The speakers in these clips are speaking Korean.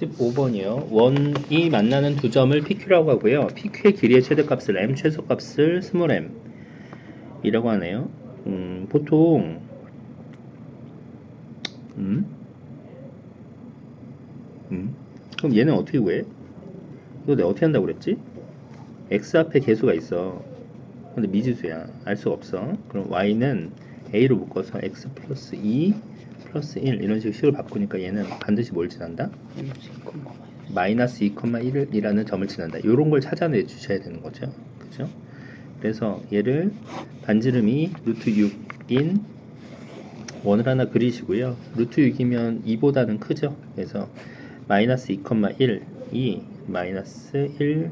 15번이요. 원이 만나는 두 점을 PQ라고 하고요. PQ의 길이의 최대값을 M, 최소값을 스몰 m 이라고 하네요. 음, 보통 음? 음? 그럼 얘는 어떻게 구해? 이거 내가 어떻게 한다고 그랬지? x 앞에 개수가 있어. 근데 미지수야. 알 수가 없어. 그럼 y는 a로 묶어서 x 플러스 2 플러스 1 이런 식으로 바꾸니까 얘는 반드시 뭘 지난다? 마이너스 2,1이라는 점을 지난다. 이런 걸 찾아내 주셔야 되는 거죠. 그죠? 그래서 얘를 반지름이 루트 6인 원을 하나 그리시고요. 루트 6이면 2보다는 크죠. 그래서 마이너스 2,1이 마이너스 1,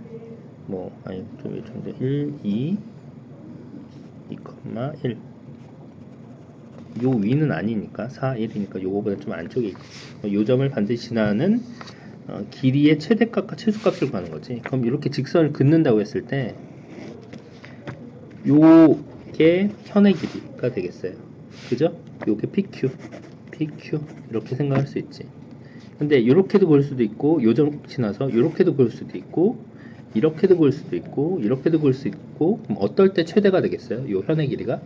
뭐, 아니, 좀, 좀, 1, 2, 2,1. 요 위는 아니니까 4, 1이니까 요거보다 좀 안쪽에 있고 요 점을 반드시 지나는 어, 길이의 최대값과 최소값을 구하는 거지. 그럼 이렇게 직선을 긋는다고 했을 때 요게 현의 길이가 되겠어요. 그죠? 요게 PQ, PQ 이렇게 생각할 수 있지. 근데 이렇게도 볼 수도 있고 요점 지나서 이렇게도 볼 수도 있고 이렇게도 볼 수도 있고 이렇게도 볼 수 있고 어떨 때 최대가 되겠어요? 요 현의 길이가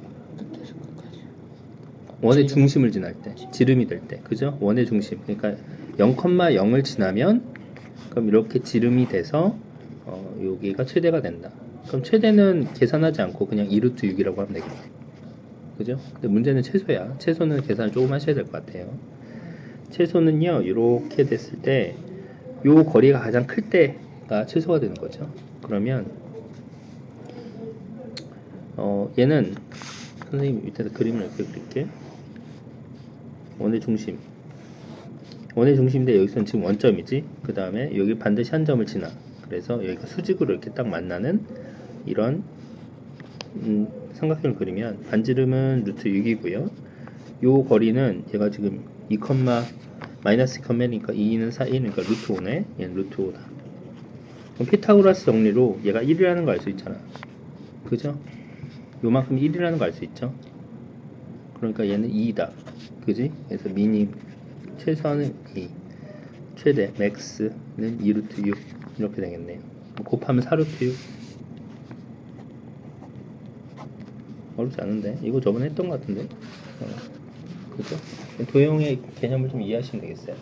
원의 중심을 지날 때 지름이 될 때 그죠? 원의 중심. 그러니까 0,0을 지나면 그럼 이렇게 지름이 돼서 어, 여기가 최대가 된다. 그럼 최대는 계산하지 않고 그냥 2루트 6이라고 하면 되겠네. 그죠? 근데 문제는 최소야. 최소는 계산을 조금 하셔야 될 것 같아요. 최소는요 이렇게 됐을 때 요 거리가 가장 클 때가 최소가 되는 거죠. 그러면 어, 얘는 선생님 밑에다 그림을 이렇게 그릴게 원의 중심. 원의 중심인데 여기서는 지금 원점이지? 그 다음에 여기 반드시 한 점을 지나. 그래서 여기가 수직으로 이렇게 딱 만나는 이런 음, 삼각형을 그리면 반지름은 루트 6이고요. 요 거리는 얘가 지금 2, 마이너스 2,1이니까 2는 4, 1이니까 루트 5네. 얘는 루트 5다. 그럼 피타고라스 정리로 얘가 1이라는 거알수 있잖아. 그죠? 요만큼 1이라는 거알수 있죠? 그러니까 얘는 2다. 그지? 그래서 미니 최소한은 2. 최대 맥스는 2루트 6 이렇게 되겠네요. 뭐 곱하면 4루트 6. 어렵지 않은데 이거 저번에 했던 것 같은데. 어, 그죠? 도형의 개념을 좀 이해하시면 되겠어요.